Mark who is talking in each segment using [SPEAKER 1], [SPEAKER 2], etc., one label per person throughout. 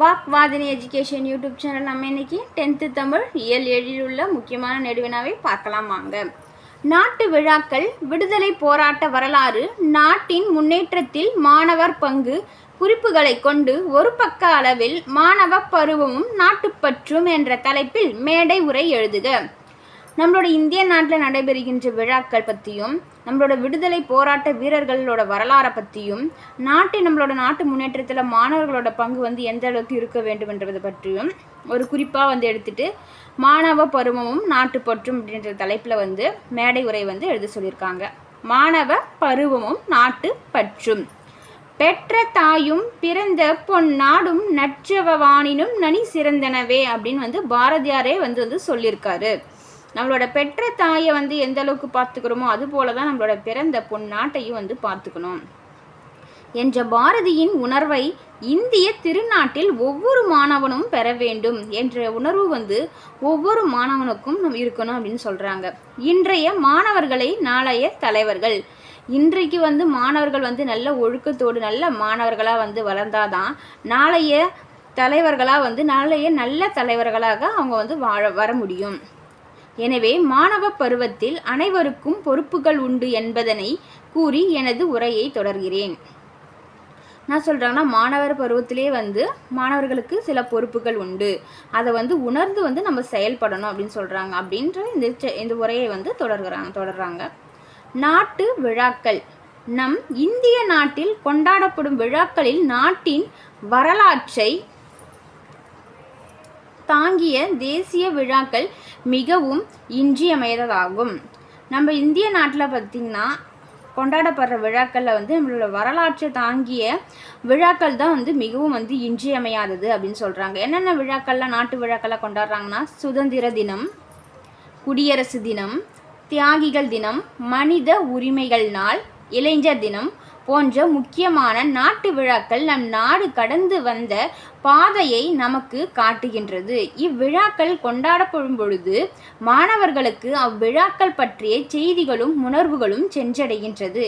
[SPEAKER 1] வாக்வாதினி education YouTube channel நம்ம இன்னைக்கு tenth Tamil இயல் ஏழில் உள்ள முக்கியமான நெடுவினாவை பார்க்கலாம் வாங்க. நாட்டு விழாக்கள் விடுதலை போராட்ட வரலாறு நாட்டின் முன்னேற்றத்தில் மாணவர் பங்கு குறிப்புகளை கொண்டு ஒரு பக்க அளவில் மாணவ பருவமும் நாட்டுப்பற்றும் என்ற தலைப்பில் மேடை உரை எழுதுக. நம்மளோட இந்திய நாட்டில் நடைபெறுகின்ற விழாக்கள் பற்றியும் நம்மளோட விடுதலை போராட்ட வீரர்களோட வரலாறை பற்றியும் நாட்டு நம்மளோட நாட்டு முன்னேற்றத்தில் மாணவர்களோட பங்கு வந்து எந்த அளவுக்கு இருக்க வேண்டும் என்றதை பற்றியும் ஒரு குறிப்பாக வந்து எடுத்துகிட்டு மாணவ பருவமும் நாட்டுப்பற்றும் அப்படின்ற தலைப்பில் வந்து மேடை உரை வந்து எழுத சொல்லியிருக்காங்க. மாணவ பருவமும் நாட்டு பற்றும். பெற்ற தாயும் பிறந்த பொன்னாடும் நற்றவவானினும் நனி சிறந்தனவே அப்படின்னு வந்து பாரதியாரே வந்து வந்து சொல்லியிருக்காரு. நம்மளோட பெற்ற தாயை வந்து எந்த அளவுக்கு பார்த்துக்கிறோமோ அது போல தான் நம்மளோட பிறந்த பொன்னாட்டையும் வந்து பார்த்துக்கணும். என்ற பாரதியின் உணர்வை இந்திய திருநாட்டில் ஒவ்வொரு மாணவனும் பெற வேண்டும் என்ற உணர்வு வந்து ஒவ்வொரு மாணவனுக்கும் இருக்கணும் அப்படின்னு சொல்கிறாங்க இன்றைய மாணவர்களை நாளைய தலைவர்கள். இன்றைக்கு வந்து மாணவர்கள் வந்து நல்ல ஒழுக்கத்தோடு நல்ல மாணவர்களாக வந்து வளர்ந்தாதான் நாளைய தலைவர்களாக வந்து நாளைய நல்ல தலைவர்களாக அவங்க வந்து வாழ வர முடியும். எனவே மாணவ பருவத்தில் அனைவருக்கும் பொறுப்புகள் உண்டு என்பதனை கூறி எனது உரையை தொடர்கிறேன். நான் சொல்கிறாங்கன்னா மாணவர் பருவத்திலே வந்து மாணவர்களுக்கு சில பொறுப்புகள் உண்டு. அதை வந்து உணர்ந்து வந்து நம்ம செயல்படணும் அப்படின்னு சொல்கிறாங்க அப்படின்ற இந்த செ- இந்த உரையை வந்து தொடர்கிறாங்க தொடர்கிறாங்க நாட்டு விழாக்கள். நம் இந்திய நாட்டில் கொண்டாடப்படும் விழாக்களில் நாட்டின் வரலாற்றை தாங்கிய தேசிய விழாக்கள் மிகவும் இன்றியமையதாகும் நம்ம இந்திய நாட்டில் பார்த்திங்கன்னா கொண்டாடப்படுற விழாக்களில் வந்து நம்மளோட வரலாற்றை தாங்கிய விழாக்கள் தான் வந்து மிகவும் வந்து இன்றியமையாதது அப்படின்னு சொல்கிறாங்க என்னென்ன விழாக்கள்லாம் நாட்டு விழாக்கள்லாம் கொண்டாடுறாங்கன்னா சுதந்திர தினம் குடியரசு தினம் தியாகிகள் தினம் மனித உரிமைகள் நாள் இளைஞர் தினம் போன்ற முக்கியமான நாட்டு விழாக்கள் நம் நாடு கடந்து வந்த பாதையை நமக்கு காட்டுகின்றது. இவ்விழாக்கள் கொண்டாடப்படும் பொழுது மாணவர்களுக்கு அவ்விழாக்கள் பற்றிய செய்திகளும் உணர்வுகளும் சென்றடைகின்றது.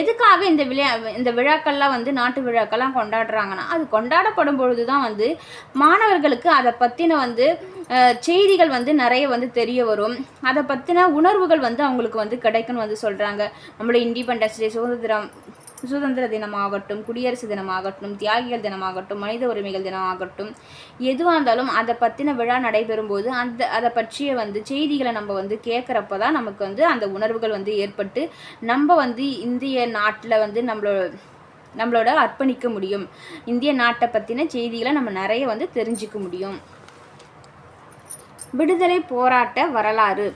[SPEAKER 1] எதுக்காக இந்த விழா இந்த விழாக்கள்லாம் வந்து நாட்டு விழாக்கள்லாம் கொண்டாடுறாங்கன்னா அது கொண்டாடப்படும் பொழுது தான் வந்து மாணவர்களுக்கு அதை பற்றின வந்து செய்திகள் வந்து நிறைய வந்து தெரிய வரும். அதை பற்றின உணர்வுகள் வந்து அவங்களுக்கு வந்து கிடைக்கும்னு வந்து சொல்கிறாங்க நம்மளோட இண்டிபெண்டன்ஸ் டே சுதந்திரம் சுதந்திர தினமாகட்டும் குடியரசு தினமாகட்டும் தியாகிகள் தினமாகட்டும் மனித உரிமைகள் தினமாகட்டும் எதுவாக இருந்தாலும் அதை பற்றின விழா நடைபெறும்போது அந்த அதை பற்றிய வந்து செய்திகளை நம்ம வந்து கேட்குறப்ப தான் நமக்கு வந்து அந்த உணர்வுகள் வந்து ஏற்பட்டு நம்ம வந்து இந்திய நாட்டில் வந்து நம்மளோட நம்மளோட அர்ப்பணிக்க முடியும். இந்திய நாட்டை பற்றின செய்திகளை நம்ம நிறைய வந்து தெரிஞ்சுக்க முடியும். விடுதலை போராட்ட வரலாறு.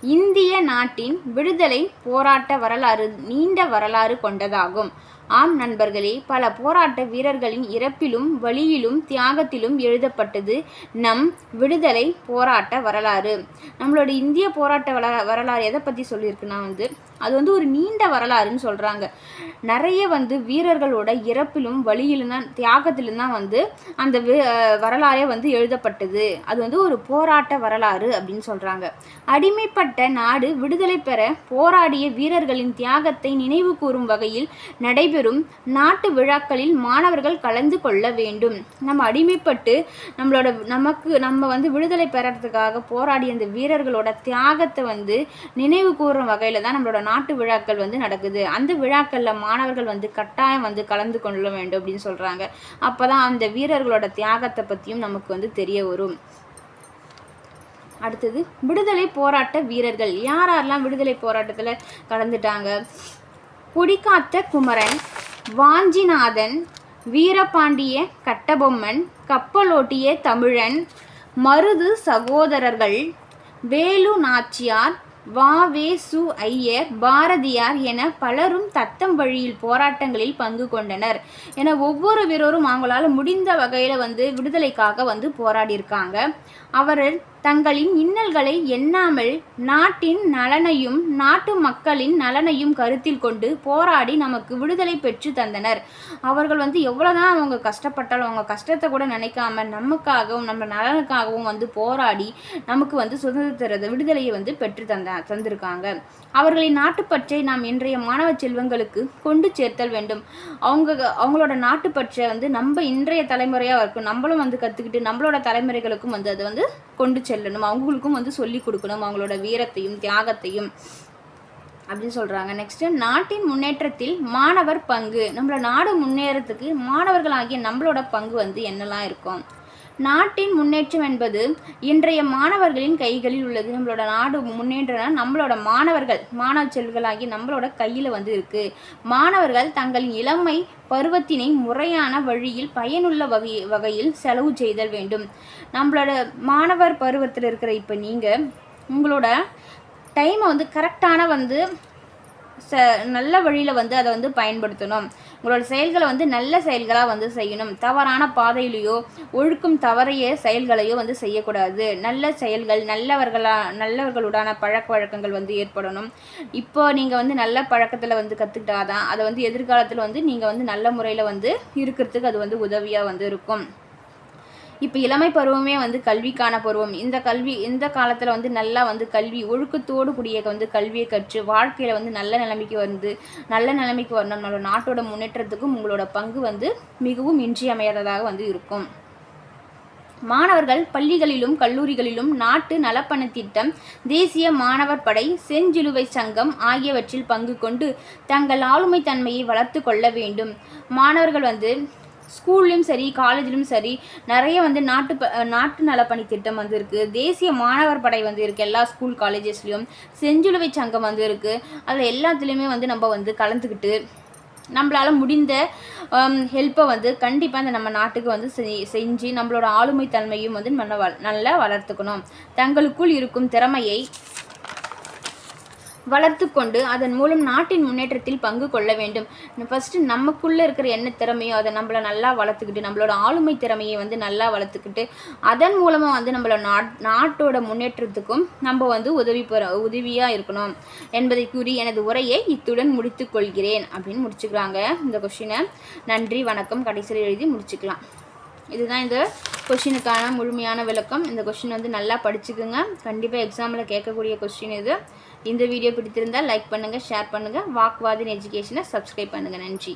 [SPEAKER 1] இந்திய நாட்டின் விடுதலை போராட்ட வரலாறு நீண்ட வரலாறு கொண்டதாகும். ஆம் நண்பர்களே பல போராட்ட வீரர்களின் இறப்பிலும் வழியிலும் தியாகத்திலும் எழுதப்பட்டது நம் விடுதலை போராட்ட வரலாறு. நம்மளோட இந்திய போராட்ட வர வரலாறு எதை பற்றி சொல்லியிருக்குன்னா வந்து அது வந்து ஒரு நீண்ட வரலாறுன்னு சொல்கிறாங்க நிறைய வந்து வீரர்களோட இறப்பிலும் வழியிலும் தான் தியாகத்திலும் தான் வந்து அந்த வி- வரலாறே வந்து எழுதப்பட்டது. அது வந்து ஒரு போராட்ட வரலாறு அப்படின்னு சொல்கிறாங்க அடிமைப்பட்ட நாடு விடுதலை பெற போராடிய வீரர்களின் தியாகத்தை நினைவு கூறும் வகையில் நடைபெறும் நாட்டு விழாக்களில் மாணவர்கள் கலந்து கொள்ள வேண்டும். நம்ம அடிமைப்பட்டு நம்மளோட நமக்கு நம்ம வந்து விடுதலை பெறறதுக்காக போராடிய அந்த வீரர்களோட தியாகத்தை வந்து நினைவு கூறும் வகையில் தான் நம்மளோட நாட்டு விழாக்கள் வந்து நடக்குது. அந்த விழாக்களில் மாணவர்கள் வந்து கட்டாயம் வந்து கலந்து கொள்ள வேண்டும் அப்படின்னு சொல்கிறாங்க அப்போ தான் அந்த வீரர்களோட தியாகத்தை பற்றியும் நமக்கு வந்து தெரிய வரும். அடுத்தது விடுதலை போராட்ட வீரர்கள். யார் யாரெல்லாம் விடுதலை போராட்டத்தில் கலந்துட்டாங்க? குடிகாத்த குமரன் வாஞ்சிநாதன் வீரபாண்டிய கட்டபொம்மன் கப்பலோட்டிய தமிழன் மருது சகோதரர்கள் வேலு நாச்சியார் வாவேசு ஐயர் பாரதியார் என பலரும் தத்தம் வழியில் போராட்டங்களில் பங்கு கொண்டனர் என ஒவ்வொரு வீரரும் அவங்களால் முடிந்த வகையில் வந்து விடுதலைக்காக வந்து போராடியிருக்காங்க அவர் தங்களின் இன்னல்களை எண்ணாமல் நாட்டின் நலனையும் நாட்டு மக்களின் நலனையும் கருத்தில் கொண்டு போராடி நமக்கு விடுதலை பெற்று தந்தனர். அவர்கள் வந்து எவ்வளோதான் அவங்க கஷ்டப்பட்டாலும் அவங்க கஷ்டத்தை கூட நினைக்காம நமக்காகவும் நம்ம நலனுக்காகவும் வந்து போராடி நமக்கு வந்து சுதந்திரத்தை விடுதலையை வந்து பெற்று தந்த தந்திருக்காங்க. அவர்களின் நாட்டுப்பற்றை நாம் இன்றைய மாணவ செல்வங்களுக்கு கொண்டு சேர்த்தல் வேண்டும். அவங்க அவங்களோட நாட்டுப்பற்றை வந்து நம்ம இன்றைய தலைமுறையாக இருக்கும். நம்மளும் வந்து கற்றுக்கிட்டு நம்மளோட தலைமுறைகளுக்கும் வந்து அதை வந்து கொண்டு செல்லணும். அவங்களுக்கும் வந்து சொல்லி கொடுக்கணும். அவங்களோட வீரத்தையும் தியாகத்தையும் அப்படின்னு சொல்கிறாங்க நெக்ஸ்ட்டு நாட்டின் முன்னேற்றத்தில் மாணவர் பங்கு. நம்மளோட நாடு முன்னேறத்துக்கு மாணவர்களாகிய நம்மளோட பங்கு வந்து என்னெல்லாம் இருக்கும்? நாட்டின் முன்னேற்றம் என்பது இன்றைய மாணவர்களின் கைகளில் உள்ளது. நம்மளோட நாடு முன்னேற்றம் நம்மளோட மாணவர்கள் மாணவ செல்களாகி நம்மளோட கையில் வந்து இருக்குது மாணவர்கள் தங்களின் இளமை பருவத்தினை முறையான வழியில் பயனுள்ள வகை வகையில் செலவு செய்தல் வேண்டும். நம்மளோட மாணவர் பருவத்தில் இருக்கிற இப்போ நீங்கள் உங்களோட டைமை வந்து கரெக்டான வந்து ச நல்ல வழியில் வந்து அதை வந்து பயன்படுத்தணும். உங்களோட செயல்களை வந்து நல்ல செயல்களாக வந்து செய்யணும். தவறான பாதையிலையோ ஒழுக்கம் தவறைய செயல்களையோ வந்து செய்யக்கூடாது. நல்ல செயல்கள் நல்லவர்களா நல்லவர்களுடான பழக்க வழக்கங்கள் வந்து ஏற்படணும். இப்போ நீங்கள் வந்து நல்ல பழக்கத்தில் வந்து கற்றுக்கிட்டாதான் அதை வந்து எதிர்காலத்தில் வந்து நீங்கள் வந்து நல்ல முறையில் வந்து இருக்கிறதுக்கு அது வந்து உதவியாக வந்து இருக்கும். இப்போ இளமை பருவமே வந்து கல்விக்கான பருவம். இந்த கல்வி இந்த காலத்தில் வந்து நல்லா வந்து கல்வி ஒழுக்கத்தோடு கூடிய வந்து கல்வியை கற்று வாழ்க்கையில் வந்து நல்ல நிலைமைக்கு வந்து நல்ல நிலைமைக்கு வரணும். நம்மளோட நாட்டோட முன்னேற்றத்துக்கும் உங்களோட பங்கு வந்து மிகவும் இன்றியமையாததாக வந்து இருக்கும். மாணவர்கள் பள்ளிகளிலும் கல்லூரிகளிலும் நாட்டு நலப்பண திட்டம் தேசிய மாணவர் படை செஞ்சிலுவை சங்கம் ஆகியவற்றில் பங்கு கொண்டு தங்கள் ஆளுமை தன்மையை வளர்த்து கொள்ள வேண்டும். மாணவர்கள் வந்து ஸ்கூல்லையும் சரி காலேஜ்லேயும் சரி நிறைய வந்து நாட்டு ப நாட்டு நலப்பணி திட்டம் வந்து இருக்குது தேசிய மாணவர் படை வந்து இருக்குது எல்லா ஸ்கூல் காலேஜஸ்லேயும் செஞ்சிலுவை சங்கம் வந்து இருக்குது அதில் எல்லாத்துலேயுமே வந்து நம்ம வந்து கலந்துக்கிட்டு நம்மளால் முடிந்த ஹெல்ப்பை வந்து கண்டிப்பாக அந்த நம்ம நாட்டுக்கு வந்து செஞ்சு நம்மளோட ஆளுமை தன்மையும் வந்து நம்ம நல்லா வளர்த்துக்கணும். தங்களுக்குள் இருக்கும் திறமையை வளர்த்து கொண்டு அதன் மூலம் நாட்டின் முன்னேற்றத்தில் பங்கு கொள்ள வேண்டும். ஃபஸ்ட்டு நமக்குள்ளே இருக்கிற என்ன திறமையோ அதை நம்மளை நல்லா வளர்த்துக்கிட்டு நம்மளோட ஆளுமை திறமையை வந்து நல்லா வளர்த்துக்கிட்டு அதன் மூலமாக வந்து நம்மளோட நாட் நாட்டோட முன்னேற்றத்துக்கும் நம்ம வந்து உதவி பெற உதவியாக இருக்கணும் என்பதை கூறி எனது உரையை இத்துடன் முடித்து கொள்கிறேன் அப்படின்னு முடிச்சுக்கிறாங்க இந்த கொஷினை நன்றி வணக்கம். கடைசியில் எழுதி முடிச்சுக்கலாம். இதுதான் இந்த கொஷினுக்கான முழுமையான விளக்கம். இந்த கொஷின் வந்து நல்லா படிச்சுக்குங்க. கண்டிப்பாக எக்ஸாமில் கேட்கக்கூடிய கொஷின் இது. இந்த வீடியோ பிடித்திருந்தால் லைக் பண்ணுங்கள் ஷேர் பண்ணுங்கள் வாக்வாதின் எஜுகேஷனை சப்ஸ்கிரைப் பண்ணுங்கள் நன்றி.